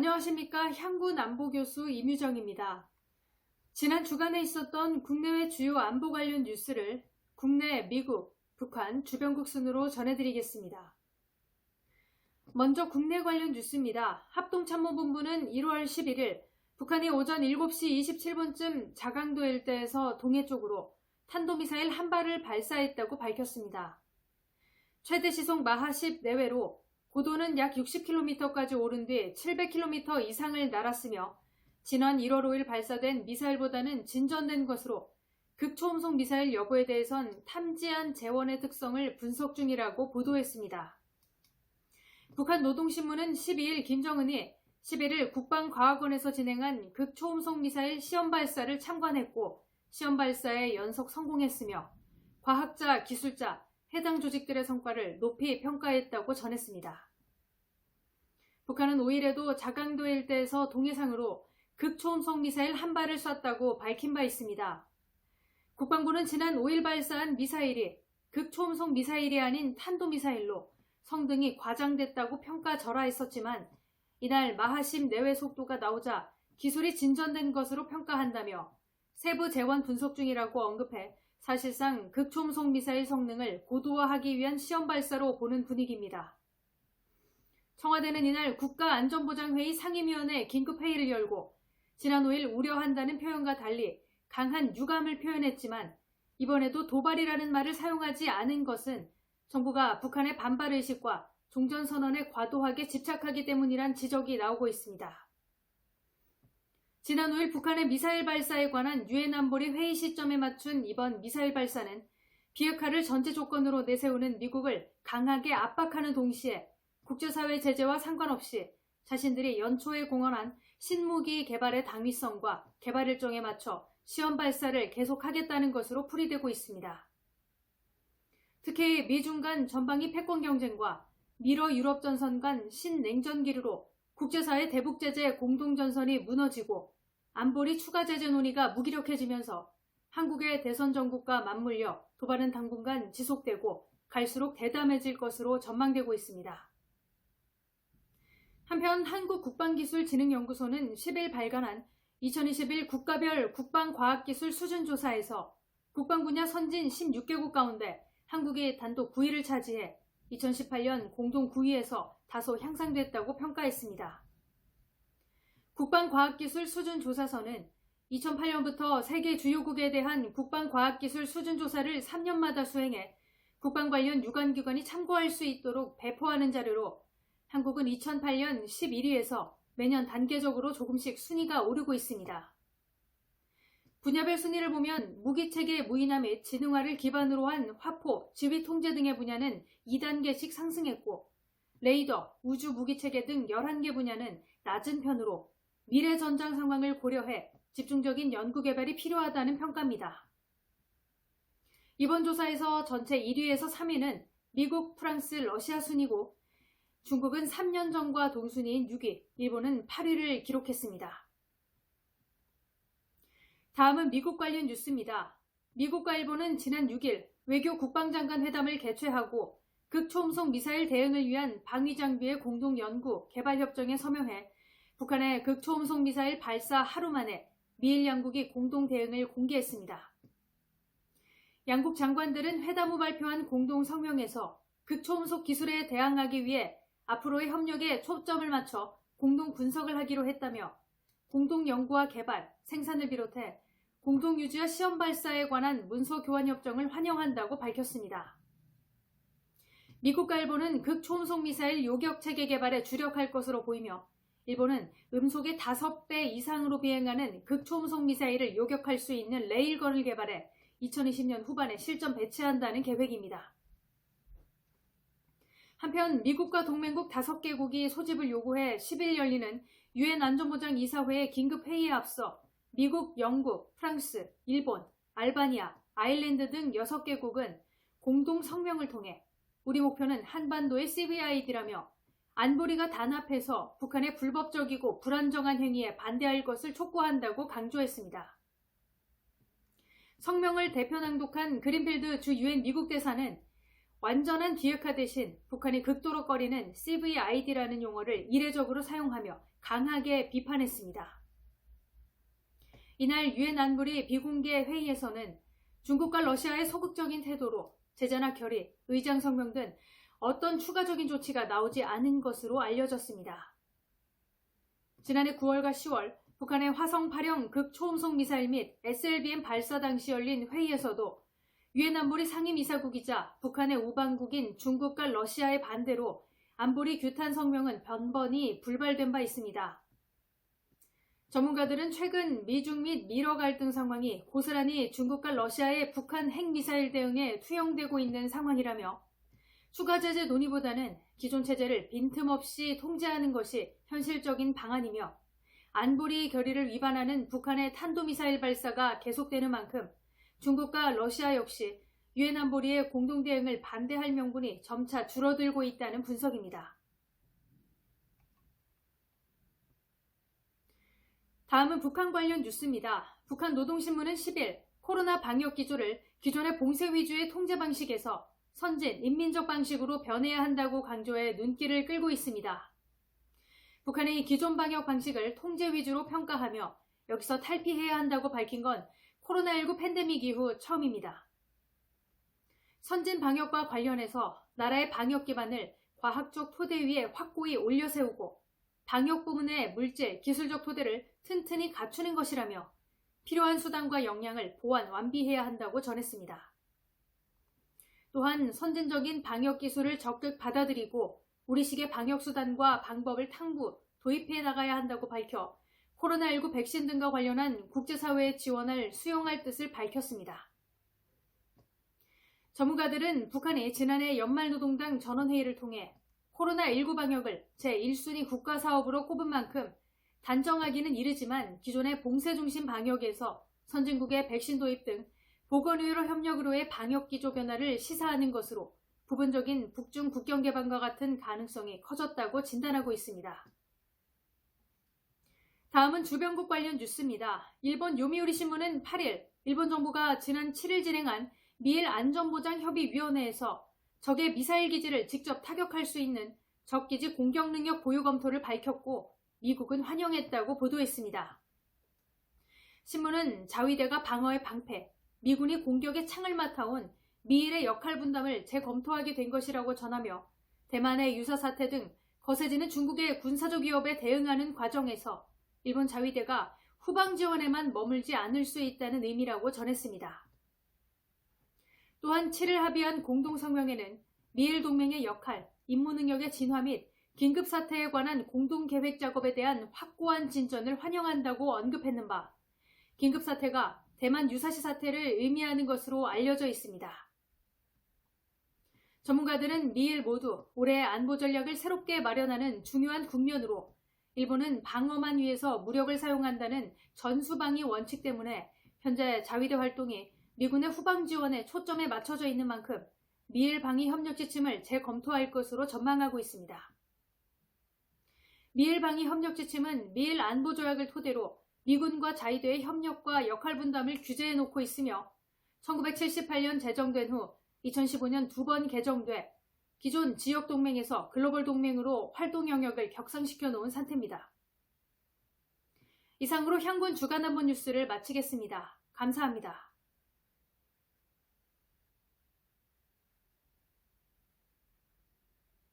안녕하십니까. 향구 남보 교수 임유정입니다. 지난 주간에 있었던 국내외 주요 안보 관련 뉴스를 국내, 미국, 북한, 주변국 순으로 전해드리겠습니다. 먼저 국내 관련 뉴스입니다. 합동참모본부는 1월 11일 북한이 오전 7시 27분쯤 자강도 일대에서 동해 쪽으로 탄도미사일 한 발을 발사했다고 밝혔습니다. 최대 시속 마하 10 내외로 고도는 약 60km까지 오른 뒤 700km 이상을 날았으며 지난 1월 5일 발사된 미사일보다는 진전된 것으로 극초음속 미사일 여부에 대해선 탐지한 재원의 특성을 분석 중이라고 보도했습니다. 북한 노동신문은 12일 김정은이 11일 국방과학원에서 진행한 극초음속 미사일 시험 발사를 참관했고 시험 발사에 연속 성공했으며 과학자, 기술자, 해당 조직들의 성과를 높이 평가했다고 전했습니다. 북한은 5일에도 자강도 일대에서 동해상으로 극초음속 미사일 한 발을 쐈다고 밝힌 바 있습니다. 국방부는 지난 5일 발사한 미사일이 극초음속 미사일이 아닌 탄도미사일로 성등이 과장됐다고 평가절하했었지만 이날 마하심 내외 속도가 나오자 기술이 진전된 것으로 평가한다며 세부 재원 분석 중이라고 언급해 사실상 극초음속 미사일 성능을 고도화하기 위한 시험 발사로 보는 분위기입니다. 청와대는 이날 국가안전보장회의 상임위원회 긴급회의를 열고 지난 5일 우려한다는 표현과 달리 강한 유감을 표현했지만 이번에도 도발이라는 말을 사용하지 않은 것은 정부가 북한의 반발 의식과 종전 선언에 과도하게 집착하기 때문이란 지적이 나오고 있습니다. 지난 5일 북한의 미사일 발사에 관한 유엔 안보리 회의 시점에 맞춘 이번 미사일 발사는 비핵화를 전제 조건으로 내세우는 미국을 강하게 압박하는 동시에 국제사회 제재와 상관없이 자신들이 연초에 공언한 신무기 개발의 당위성과 개발 일정에 맞춰 시험 발사를 계속하겠다는 것으로 풀이되고 있습니다. 특히 미중 간 전방위 패권 경쟁과 미러 유럽 전선 간 신냉전기류로 국제사회 대북 제재 공동 전선이 무너지고 안보리 추가 제재 논의가 무기력해지면서 한국의 대선 정국과 맞물려 도발은 당분간 지속되고 갈수록 대담해질 것으로 전망되고 있습니다. 한편 한국국방기술진흥연구소는 10일 발간한 2021 국가별 국방과학기술 수준조사에서 국방 분야 선진 16개국 가운데 한국이 단독 9위를 차지해 2018년 공동 9위에서 다소 향상됐다고 평가했습니다. 국방과학기술 수준조사서는 2008년부터 세계 주요국에 대한 국방과학기술 수준조사를 3년마다 수행해 국방 관련 유관기관이 참고할 수 있도록 배포하는 자료로 한국은 2008년 11위에서 매년 단계적으로 조금씩 순위가 오르고 있습니다. 분야별 순위를 보면 무기체계 무인화 및 지능화를 기반으로 한 화포, 지휘 통제 등의 분야는 2단계씩 상승했고 레이더, 우주 무기체계 등 11개 분야는 낮은 편으로 미래 전장 상황을 고려해 집중적인 연구 개발이 필요하다는 평가입니다. 이번 조사에서 전체 1위에서 3위는 미국, 프랑스, 러시아 순이고 중국은 3년 전과 동순위인 6위, 일본은 8위를 기록했습니다. 다음은 미국 관련 뉴스입니다. 미국과 일본은 지난 6일 외교 국방장관 회담을 개최하고 극초음속 미사일 대응을 위한 방위 장비의 공동 연구 개발 협정에 서명해 북한의 극초음속 미사일 발사 하루 만에 미일 양국이 공동 대응을 공개했습니다. 양국 장관들은 회담 후 발표한 공동 성명에서 극초음속 기술에 대항하기 위해 앞으로의 협력에 초점을 맞춰 공동 분석을 하기로 했다며 공동 연구와 개발, 생산을 비롯해 공동 유지와 시험 발사에 관한 문서 교환 협정을 환영한다고 밝혔습니다. 미국과 일본은 극초음속 미사일 요격 체계 개발에 주력할 것으로 보이며 일본은 음속의 5배 이상으로 비행하는 극초음속 미사일을 요격할 수 있는 레일건을 개발해 2020년 후반에 실전 배치한다는 계획입니다. 한편 미국과 동맹국 5개국이 소집을 요구해 10일 열리는 유엔 안전보장 이사회의 긴급 회의에 앞서 미국, 영국, 프랑스, 일본, 알바니아, 아일랜드 등 6개국은 공동 성명을 통해 우리 목표는 한반도의 CVID라며 안보리가 단합해서 북한의 불법적이고 불안정한 행위에 반대할 것을 촉구한다고 강조했습니다. 성명을 대표 낭독한 그린필드 주 유엔 미국 대사는 완전한 비핵화 대신 북한이 극도로 꺼리는 CVID라는 용어를 이례적으로 사용하며 강하게 비판했습니다. 이날 유엔 안보리 비공개 회의에서는 중국과 러시아의 소극적인 태도로 제재나 결의, 의장 성명 등 어떤 추가적인 조치가 나오지 않은 것으로 알려졌습니다. 지난해 9월과 10월 북한의 화성 8형 극초음속 미사일 및 SLBM 발사 당시 열린 회의에서도 유엔 안보리 상임이사국이자 북한의 우방국인 중국과 러시아의 반대로 안보리 규탄 성명은 번번이 불발된 바 있습니다. 전문가들은 최근 미중 및 미러 갈등 상황이 고스란히 중국과 러시아의 북한 핵미사일 대응에 투영되고 있는 상황이라며 추가 제재 논의보다는 기존 체제를 빈틈없이 통제하는 것이 현실적인 방안이며 안보리 결의를 위반하는 북한의 탄도미사일 발사가 계속되는 만큼 중국과 러시아 역시 유엔 안보리의 공동 대응을 반대할 명분이 점차 줄어들고 있다는 분석입니다. 다음은 북한 관련 뉴스입니다. 북한 노동신문은 10일 코로나 방역 기조를 기존의 봉쇄 위주의 통제 방식에서 선진, 인민적 방식으로 변해야 한다고 강조해 눈길을 끌고 있습니다. 북한의 기존 방역 방식을 통제 위주로 평가하며 여기서 탈피해야 한다고 밝힌 건 코로나19 팬데믹 이후 처음입니다. 선진 방역과 관련해서 나라의 방역 기반을 과학적 토대 위에 확고히 올려 세우고 방역 부문의 물질, 기술적 토대를 튼튼히 갖추는 것이라며 필요한 수단과 역량을 보완, 완비해야 한다고 전했습니다. 또한 선진적인 방역 기술을 적극 받아들이고 우리식의 방역 수단과 방법을 탕구, 도입해 나가야 한다고 밝혀 코로나19 백신 등과 관련한 국제사회의 지원을 수용할 뜻을 밝혔습니다. 전문가들은 북한이 지난해 연말노동당 전원회의를 통해 코로나19 방역을 제1순위 국가사업으로 꼽은 만큼 단정하기는 이르지만 기존의 봉쇄 중심 방역에서 선진국의 백신 도입 등 보건의료 협력으로의 방역 기조 변화를 시사하는 것으로 부분적인 북중 국경 개방과 같은 가능성이 커졌다고 진단하고 있습니다. 다음은 주변국 관련 뉴스입니다. 일본 요미우리 신문은 8일 일본 정부가 지난 7일 진행한 미일 안전보장협의위원회에서 적의 미사일 기지를 직접 타격할 수 있는 적기지 공격 능력 보유 검토를 밝혔고 미국은 환영했다고 보도했습니다. 신문은 자위대가 방어의 방패, 미군이 공격의 창을 맡아온 미일의 역할 분담을 재검토하게 된 것이라고 전하며 대만의 유사 사태 등 거세지는 중국의 군사적 위협에 대응하는 과정에서 일본 자위대가 후방 지원에만 머물지 않을 수 있다는 의미라고 전했습니다. 또한 7일 합의한 공동성명에는 미일 동맹의 역할, 임무 능력의 진화 및 긴급 사태에 관한 공동 계획 작업에 대한 확고한 진전을 환영한다고 언급했는 바, 긴급 사태가 대만 유사시 사태를 의미하는 것으로 알려져 있습니다. 전문가들은 미일 모두 올해 안보 전략을 새롭게 마련하는 중요한 국면으로 일본은 방어만 위해서 무력을 사용한다는 전수방위 원칙 때문에 현재 자위대 활동이 미군의 후방 지원에 초점에 맞춰져 있는 만큼 미일 방위 협력 지침을 재검토할 것으로 전망하고 있습니다. 미일 방위 협력 지침은 미일 안보 조약을 토대로 미군과 자위대의 협력과 역할 분담을 규제해 놓고 있으며 1978년 제정된 후 2015년 두 번 개정돼 기존 지역 동맹에서 글로벌 동맹으로 활동 영역을 격상시켜 놓은 상태입니다. 이상으로 향군 주간 한본 뉴스를 마치겠습니다. 감사합니다.